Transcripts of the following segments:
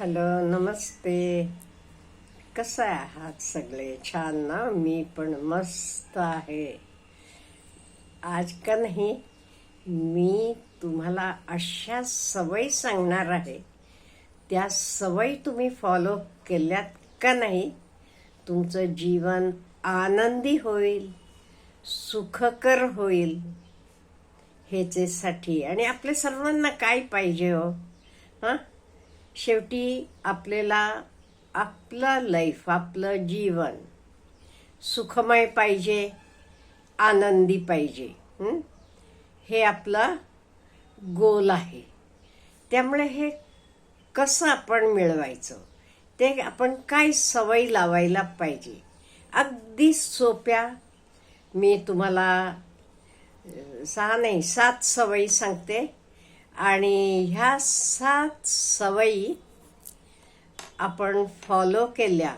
Hello नमस्ते. कसं आहात सगळे? छान ना? मी पण मस्त आहे. आज का नाही मी तुम्हाला अशा सवयी सांगणार आहे. त्या सवयी तुम्ही फॉलो केल्यात का नाही तुमचं जीवन आनंदी होईल सुखकर होईल ह्याच्यासाठी. आणि आपल्या सर्वांना काय पाहिजे हो? हां? शेवटी आपल्याला आपलं लाईफ आपलं जीवन सुखमय पाहिजे आनंदी पाहिजे हे? आपलं गोल आहे. त्यामुळे हे कसं आपण मिळवायचं? ते आपण काय सवय लावायला पाहिजे? अगदी सोप्या मी तुम्हाला सहा नाही सात सवयी सांगते. आणि ह्या सात सवयी आपण फॉलो केल्या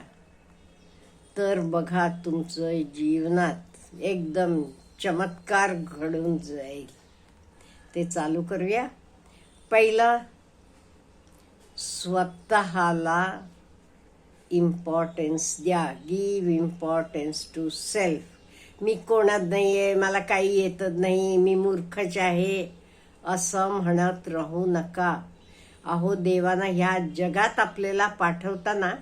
तर बघा तुमचं जीवनात एकदम चमत्कार घडून जाईल. ते चालू करूया. पहिलं स्वतःला इम्पॉर्टन्स द्या. गिव इम्पॉर्टन्स टू सेल्फ मी कोणात नाही आहे मला काही येतच नाही मी मूर्खच आहे. असं म्हणत राहू नका. अहो देवाना ह्या जगात आपल्याला पाठवताना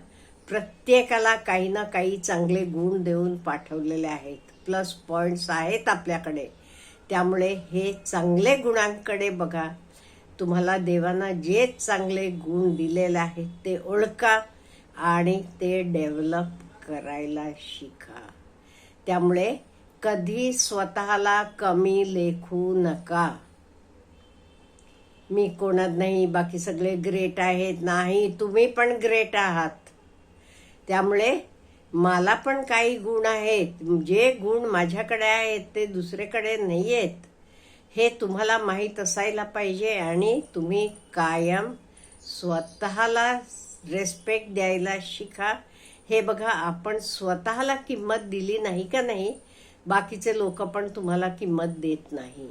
प्रत्येकाला काही ना काही चांगले गुण देऊन पाठवलेले आहेत. प्लस पॉईंट्स आहेत आपल्याकडे. त्यामुळे हे चांगले गुणांकडे बघा. तुम्हाला देवांना जे चांगले गुण दिलेले आहेत ते ओळखा आणि ते डेव्हलप करायला शिका. त्यामुळे कधी स्वतःला कमी लेखू नका. मी कोणात नाही बाकी सगळे ग्रेट आहेत. नाही तुम्ही पण ग्रेट आहात. त्यामुळे मला पण काही गुण आहेत. जे गुण माझ्याकडे आहेत ते दुसरेकडे नाही आहेत हे तुम्हाला माहीत असायला पाहिजे आणि तुम्ही कायम स्वतःला रेस्पेक्ट द्यायला शिका. हे बघा आपण स्वतःला किंमत दिली नाही का नाही? बाकीचे लोक पण तुम्हाला किंमत देत नाही.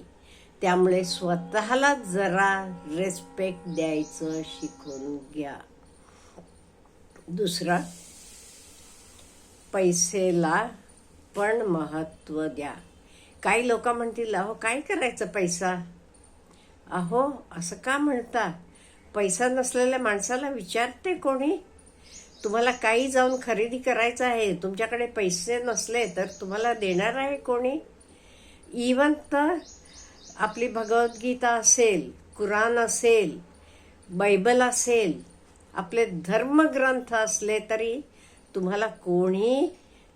त्यामुळे स्वतःला जरा रेस्पेक्ट द्यायचं शिकून घ्या. दुसरा पैसेला पण महत्त्व द्या. काही लोक म्हणतील अहो काय करायचं पैसा? अहो असं का म्हणता? पैसा नसलेल्या माणसाला विचारते कोणी? तुम्हाला काही जाऊन खरेदी करायचं आहे तुमच्याकडे पैसे नसले तर तुम्हाला देणार आहे कोणी? इवन तर आपली भगवद्गीता असेल कुराण असेल बायबल असेल आपले धर्मग्रंथ असले तरी तुम्हाला कोणी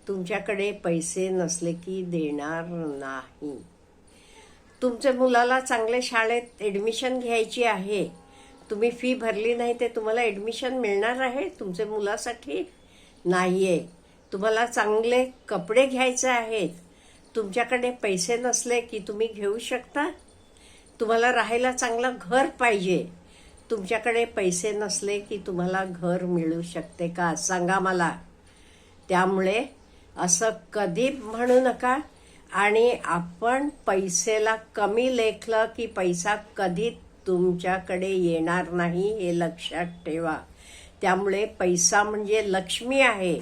तुमच्याकडे पैसे नसले की देणार नाही. तुमच्या मुलाला चांगल्या शाळेत ॲडमिशन घ्यायची आहे. तुम्ही फी भरली नाही ते तुम्हाला ॲडमिशन मिळणार आहे. तुमच्या मुलासाठी नाही आहे तुम्हाला चांगले कपडे घ्यायचे आहेत. तुमच्याकडे पैसे नसले की तुम्ही घेऊ शकता? तुम्हाला राहायला चांगलं घर पाहिजे. तुमच्याकडे पैसे नसले की तुम्हाला घर मिळू शकते का? सांगा मला. त्यामुळे असं कधी म्हणू नका. आणि आपण पैसेला कमी लेखलं की पैसा कधी तुमच्याकडे येणार नाही हे लक्षात ठेवा. त्यामुळे पैसा म्हणजे लक्ष्मी आहे.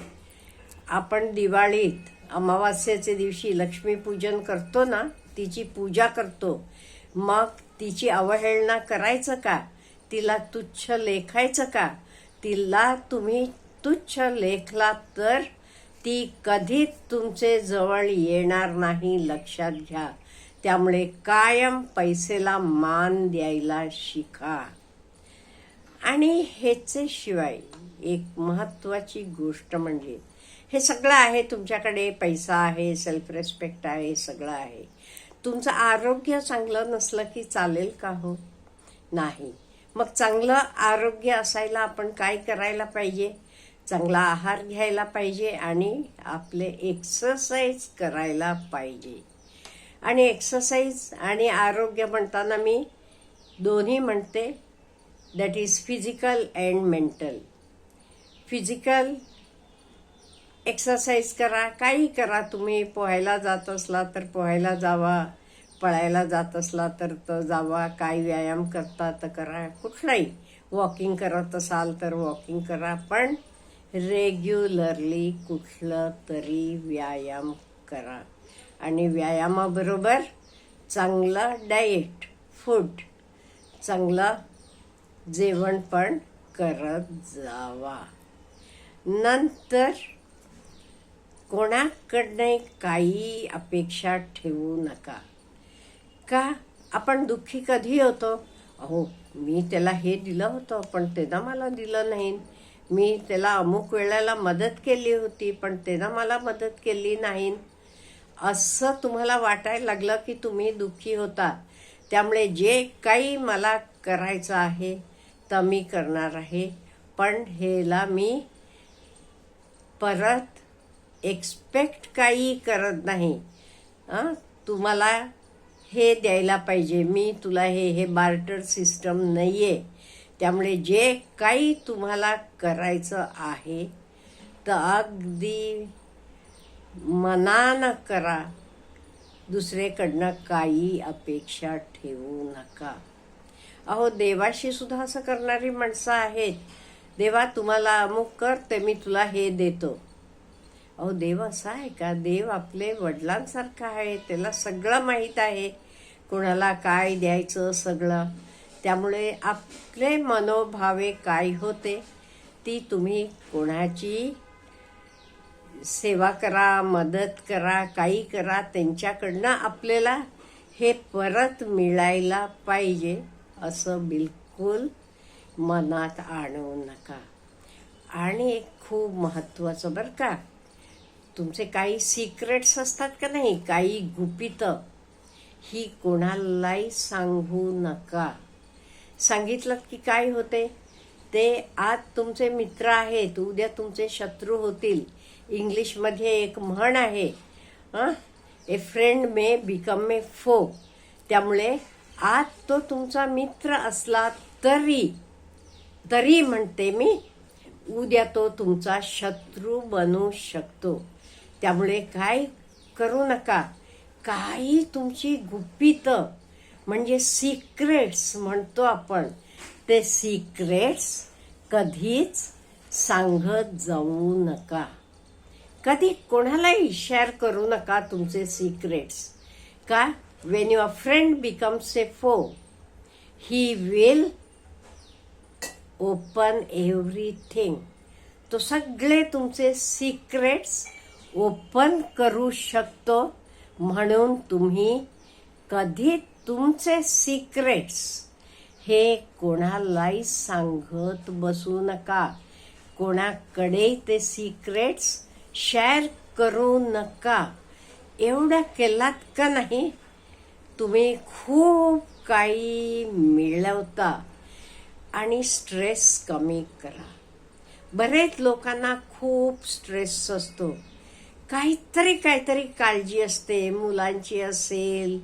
आपण दिवाळीत अमावास्येच्या दिवशी लक्ष्मीपूजन करतो ना तिची पूजा करतो. मग तिची अवहेलना करायचं का? तिला तुच्छ लेखायचं का? तिला तुम्ही तुच्छ लेखला तर ती कधी तुमचे जवळ येणार नाही लक्षात घ्या. त्यामुळे कायम पैसेला मान द्यायला शिका. आणि ह्याचे शिवाय एक महत्त्वाची गोष्ट म्हणजे हे सगळं आहे तुमच्याकडे पैसा आहे सेल्फ रेस्पेक्ट आहे सगळं आहे. तुमचं आरोग्य चांगलं नसलं की चालेल का हो? नाही. मग चांगलं आरोग्य असायला आपण काय करायला पाहिजे? चांगला आहार घ्यायला पाहिजे आणि आपले एक्सरसाइज करायला पाहिजे. आणि एक्सरसाइज आणि आरोग्य म्हणताना मी दोन्ही म्हणते. That is physical and mental physical exercise करा काही करा. तुम्ही पोहायला जात असला तर पोहायला जावा. पळायला जात असला तर तो जावा. काय व्यायाम करता तर करा. कुठलाही. वॉकिंग करत असाल तर वॉकिंग करा. पण रेग्युलरली कुठलं तरी व्यायाम करा. आणि व्यायामाबरोबर चांगलं डाएट फूड चांगलं जेवण पण करत जावा. नंतर कोणाकडनं काही अपेक्षा ठेवू नका. का? आपण दुःखी कधी होतो? अहो मी त्याला हे दिलं होतं पण त्यानं मला दिलं नाही. मी त्याला अमुक वेळेला मदत केली होती पण त्यानं मला मदत केली नाही. असं तुम्हाला वाटायला लागलं की तुम्ही दुःखी होता. त्यामुळे जे काही मला करायचं आहे तर मी करणार आहे. पण हेला मी परत एक्सपेक्ट काही करत नाही. तुम्हाला हे द्यायला पाहिजे. मी तुला हे हे बार्टर सिस्टम नाही आहे त्यामुळे जे काही तुम्हाला करायचं आहे तर अगदी मनानं करा. दुसरेकडनं काही अपेक्षा ठेवू नका. अहो देवाशी सुद्धा असं करणारी माणसं आहेत. देवा तुम्हाला अमुक कर ते मी तुला हे देतो. अहो देव असा आहे का? देव आपले वडिलांसारखा आहे त्याला सगळं माहीत आहे. कोणाला काय द्यायचं सगळं? त्यामुळे आपले मनोभावे काय होते ती तुम्ही कोणाची सेवा करा मदत करा काही करा त्यांच्याकडनं आपल्याला हे परत मिळायला पाहिजे असं बिलकुल मनात आणू नका. आणि एक खूप महत्त्वाचं बरं का तुमचे काही सिक्रेट्स असतात का नाही? काही गुपितं. ही कोणालाही सांगू नका. सांगितलं की काय होते? ते आज तुमचे मित्र आहेत. उद्या तुमचे शत्रू होतील. इंग्लिशमध्ये एक म्हण आहे ए फ्रेंड मे बिकम ए फो त्यामुळे आज तो तुमचा मित्र असला तरी तरी म्हणते मी उद्या तो तुमचा शत्रू बनू शकतो. त्यामुळे काय करू नका. काही तुमची गुपित म्हणजे सिक्रेट्स म्हणतो आपण ते सिक्रेट्स कधीच सांगत जाऊ नका. कधी कोणालाही शेअर करू नका तुमचे सिक्रेट्स का? When your friend becomes a foe he will open everything तो सगळे तुमचे सिक्रेट्स ओपन करू शकतो म्हणून तुम्ही कधी तुमचे सिक्रेट्स हे कोणालाही सांगत बसू नका. कोणाकडे ते सिक्रेट्स शेअर करू नका. एवढं केलात का नाही? तुम्ही खूप काही मिळवता आणि स्ट्रेस कमी करा. बरेच लोकांना खूप स्ट्रेस असतो. काहीतरी काहीतरी काळजी असते. मुलांची असेल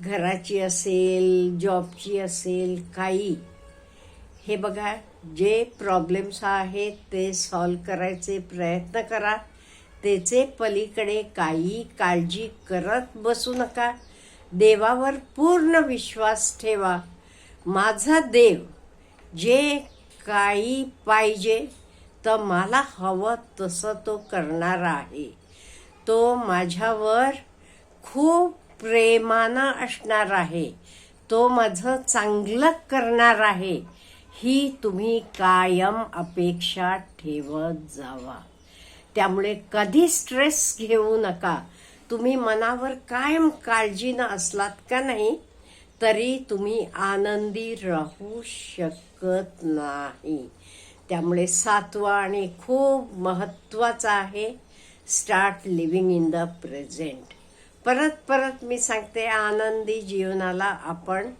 घराची असेल जॉबची असेल काही. हे बघा जे प्रॉब्लेम्स आहेत ते सॉल्व करायचे प्रयत्न करा. त्याचे पलीकडे काही काळजी करत बसू नका. देवावर पूर्ण विश्वास ठेवा. माझा देव जे काही पाहिजे तर मला हवं तसं तो करणार आहे. तो माझ्यावर खूप प्रेमानं असणार आहे. तो माझं चांगलं करणार आहे. ही तुम्ही कायम अपेक्षा ठेवत जावा. त्यामुळे कधी स्ट्रेस घेऊ नका. तुम्ही मनावर कायम काळजीनं असलात का नाही तरी तुम्ही आनंदी राहू शकत नाही. त्यामुळे सातवा आणि खूप महत्त्वाचा आहे start living in the present परत परत मी सांगते आनंदी जीवनाला आपण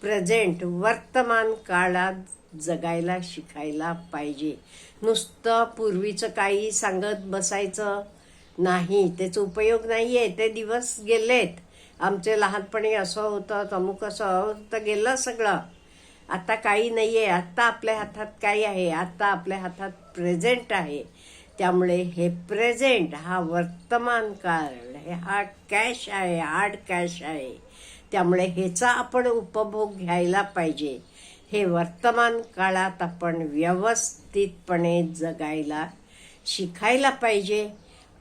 प्रेझेंट वर्तमान काळात जगायला शिकायला पाहिजे. नुसतं पूर्वीचं काही सांगत बसायचं नाही त्याचा उपयोग नाही आहे ते दिवस गेलेत. आमचे लहानपणी असं होतं अमुक असं होतं गेलं सगळं. आता काही नाही आहे आत्ता आपल्या हातात काही आहे. आत्ता आपल्या हातात प्रेझेंट आहे. त्यामुळे हे प्रेझेंट हा वर्तमान काळ हे हा कॅश आहे हार्ड कॅश आहे. त्यामुळे ह्याचा आपण उपभोग घ्यायला पाहिजे. हे वर्तमान काळात आपण व्यवस्थितपणे जगायला शिकायला पाहिजे.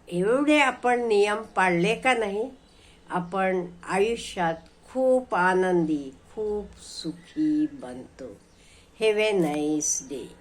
एवढे आपण नियम पाळले का नाही आपण आयुष्यात खूप आनंदी खूप सुखी बनतो. हेव ए नाईस डे